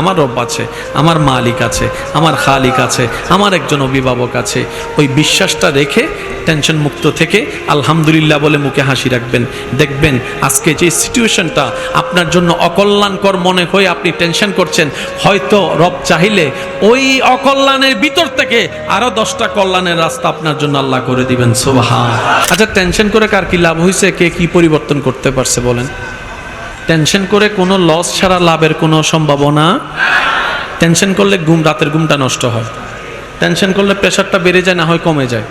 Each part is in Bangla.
আমার রব আছে, আমার মালিক আছে, আমার খালিক আছে, আমার একজন অভিভাবক আছে। ওই বিশ্বাসটা রেখে টেনশন মুক্ত থেকে আলহামদুলিল্লাহ বলে মুখে হাসি রাখবেন। দেখবেন আজকে যে সিচুয়েশনটা আপনার জন্য অকল্যাণকর মনে হয়ে আপনি টেনশন করছেন, হয়তো রব চাহিলে ওই অকল্যাণের ভিতর থেকে আরও দশটা কল্যাণের রাস্তা আপনার জন্য আল্লাহ করে দিবেন। সোভা আচ্ছা টেনশন করে কার কি লাভ হয়েছে কে কি পরিবর্তন করতে পারছে বলেন? টেনশন করে কোনো লস ছাড়া লাভের কোনো সম্ভাবনা? টেনশন করলে ঘুম, রাতের ঘুমটা নষ্ট হয়। টেনশন করলে প্রেশারটা বেড়ে যায়, না হয় কমে যায়।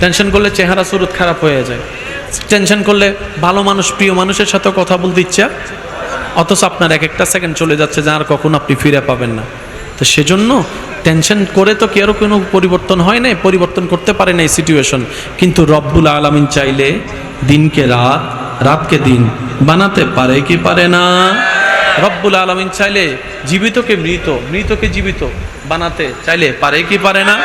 টেনশন করলে চেহারা সুরত খারাপ হয়ে যায়। টেনশন করলে ভালো মানুষ, প্রিয় মানুষের সাথে কথা বলতে ইচ্ছা, অথচ আপনার এক একটা সেকেন্ড চলে যাচ্ছে যা আর কখন আপনি ফিরে পাবেন না। তো সেজন্য টেনশন করে তো কেউ কোনো পরিবর্তন হয় নাই? পরিবর্তন করতে পারে না এই সিচুয়েশন কিন্তু রব্বুল আলমিন চাইলে দিনকে রাত, রাতকে দিন বানাতে পারে কি পারে না? রব্বুল আলমিন চাইলে জীবিতকে মৃত, মৃতকে জীবিত বানাতে চাইলে পারে কি পারে না?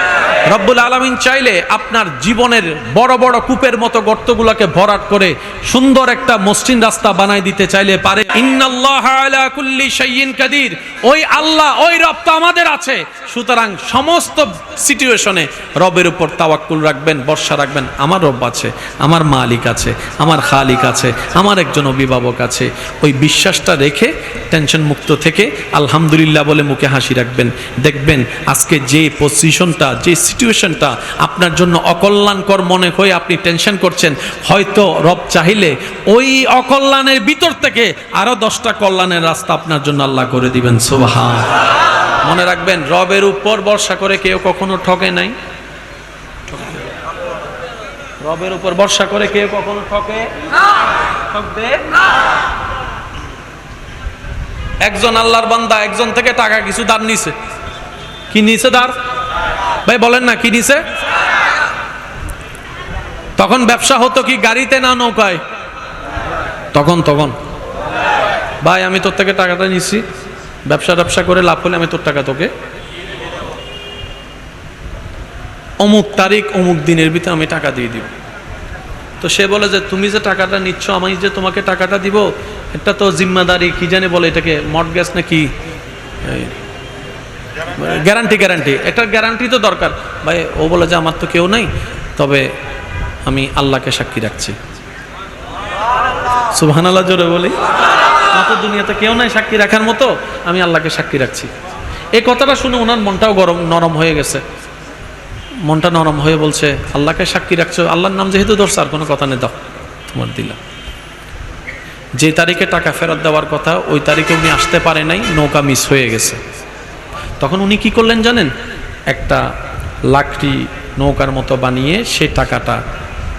রব্বুল আলমিন চাইলে আপনার জীবনের বড় বড় কূপের মতো গর্তগুলোকে ভরাট করে সুন্দর একটা মসৃণ রাস্তা বানাই দিতে চাইলে পারে। কাদির। ওই আল্লাহ, ওই রব তো আমাদের আছে। সুতরাং সমস্ত সিচুয়েশনে রবের উপর তাওয়াক্কুল রাখবেন বর্ষা রাখবেন। আমার রব আছে, আমার মালিক আছে, আমার খালিক আছে, আমার একজন অভিভাবক আছে। ওই বিশ্বাসটা রেখে, টেনশন মুক্ত থেকে আলহামদুলিল্লাহ বলে মুখে হাসি রাখবেন। দেখবেন আজকে যে পজিশনটা যে সিচুয়েশনটা আপনার জন্য অকল্যাণকর মনে হয়ে আপনি টেনশন করছেন, হয়তো রব চাইলে ওই অকল্যাণের ভিতর থেকে আরও দশটা কল্যাণের রাস্তা আপনার জন্য আল্লাহ করে দিবেন সোভা মনে রাখবেন, রবের উপর বর্ষা করে কেউ কখনো ঠকে নাই। রবের উপর বর্ষা করে কেউ কখনো ঠকে ঠকবে? একজন আল্লাহর বান্দা একজন থেকে টাকা কিছু দান নিছে। কি নিছে দার ভাই, বলেন না, কি নিছে তখন ব্যবসা হতো কি, গাড়িতে না নৌকায়? তখন তখন। ভাই, আমি তোর থেকে টাকাটা নিছি। ব্যবসা ব্যবসা করে লাভ হলে আমি তোর টাকা তোকে। অমুক তারিখ, অমুক দিনের ভিতরে আমি টাকা দিয়ে দিব। তো সে বলে যে, তুমি যে টাকাটা নিচ্ছ, আমি যে তোমাকে টাকাটা দিব, এটা তো জিম্মাদারি, কি জানে বলে এটাকে মর্টগেজ না কি গ্যারান্টি গ্যারান্টি। একটা গ্যারান্টি তো দরকার। ভাই, ও বলে যে আমার তো কেউ নাই, তবে আমি আল্লাহকে সাক্ষী রাখছি। সুবহান আল্লাহ জোরে বলি। আমার দুনিয়াতে কেউ নাই সাক্ষী রাখার মতো, আমি আল্লাহকে সাক্ষী রাখছি। এই কথাটা শুনে ওনার মনটাও গরম, নরম হয়ে গেছে। মনটা নরম হয়ে বলছে, আল্লাহকে সাক্ষী রাখছো? আল্লাহর নাম যেহেতু ধরছে, আর কোনো কথা নেই, দাও, তোমার দিলাম যে তারিখে টাকা ফেরত দেওয়ার কথা, ওই তারিখে উনি আসতে পারে নাই, নৌকা মিস হয়ে গেছে। তখন উনি কি করলেন জানেন? একটা লাকড়ি নৌকার মতো বানিয়ে সেই টাকাটা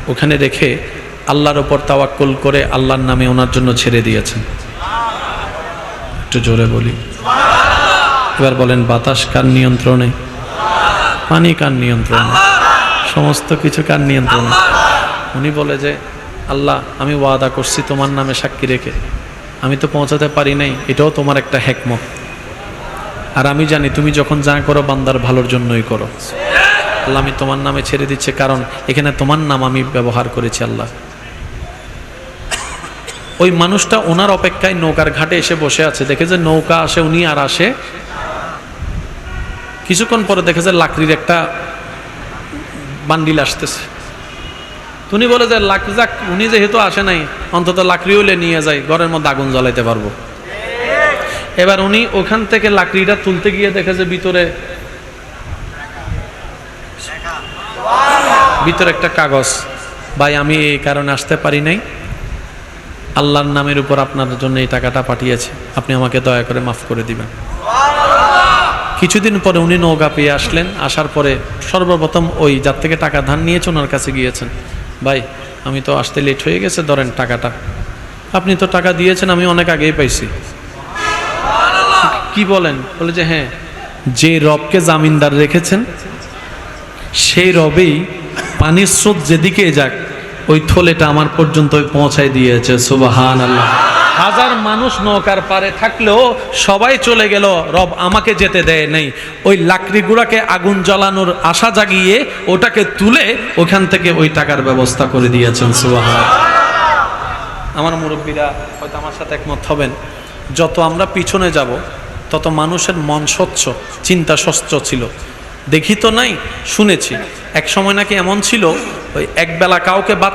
ওখানে রেখে আল্লাহর ওপর তাওয়াক্কুল করে আল্লাহর নামে ওনার জন্য ছেড়ে দিয়েছেন। একটু জোরে বলি। এবার বলেন, বাতাস কার নিয়ন্ত্রণে? পানি কার নিয়ন্ত্রণে? সমস্ত কিছু কার নিয়ন্ত্রণে? উনি বলে যে, আল্লাহ, আমি ওয়াদা করছি তোমার নামে সাক্ষী রেখে। আমি তো পৌঁছাতে পারি নাই, এটাও তোমার একটা হেকমত। আর আমি জানি তুমি যখন যা করো বান্দার ভালোর জন্যই করো। আল্লাহ, আমি তোমার নামে ছেড়ে দিচ্ছে, কারণ এখানে তোমার নাম আমি ব্যবহার করেছি আল্লাহ। ওই মানুষটা ওনার অপেক্ষায় নৌকার ঘাটে এসে বসে আছে। দেখে যে নৌকা আসে, উনি আর আসে। কিছুক্ষণ পরে দেখে যে লাকড়ির একটা বান্ডিল আসতেছে। উনি বলে যে লাকড়ি যাক, উনি যেহেতু আসে নাই, অন্তত লাকড়িও নিয়ে যায় ঘরের মধ্যে আগুন জ্বালাইতে পারব। এবার উনি ওখান থেকে লাকড়িটা তুলতে গিয়ে দেখে যে ভিতরে ভিতরে একটা কাগজ। ভাই, আমি এই কারণে আসতে পারি নাই। আল্লাহর নামের উপর আপনার জন্য এই টাকাটা পাঠিয়েছি। আপনি আমাকে দয়া করে মাফ করে দিবেন। কিছুদিন পরে উনি নৌকা পেয়ে আসলেন। আসার পরে সর্বপ্রথম ওই যার থেকে টাকা ধার নিয়েছে ওনার কাছে গিয়েছেন। ভাই, আমি তো আসতে লেট হয়ে গেছে, ধরেন টাকাটা। আপনি তো টাকা দিয়েছেন, আমি অনেক আগেই পাইছি। কি বলেন? বলে যে হ্যাঁ। যে রবকে জামিনদার রেখেছেন, সেই রবেই পানির স্রোত যেদিকে যাক, ওই থলেটা আমার পর্যন্ত পৌঁছায় দিয়েছে। সুবাহান আল্লাহ হাজার মানুষ নৌকার পারে থাকলেও সবাই চলে গেল, রব আমাকে যেতে দেয় নেই। ওই লাকড়ি গুঁড়াকে আগুন জ্বালানোর আশা জাগিয়ে ওটাকে তুলে ওখান থেকে ওই টাকার ব্যবস্থা করে দিয়েছেন। সুবাহান আমার মুরব্বীরা হয়তো আমার সাথে একমত হবেন। যত আমরা পিছনে যাব তত মানুষের মন স্বচ্ছ, চিন্তা স্বচ্ছ ছিল। দেখি তো নাই, শুনেছি। এক সময় নাকি এমন ছিল, ওই একবেলা কাউকে বাদ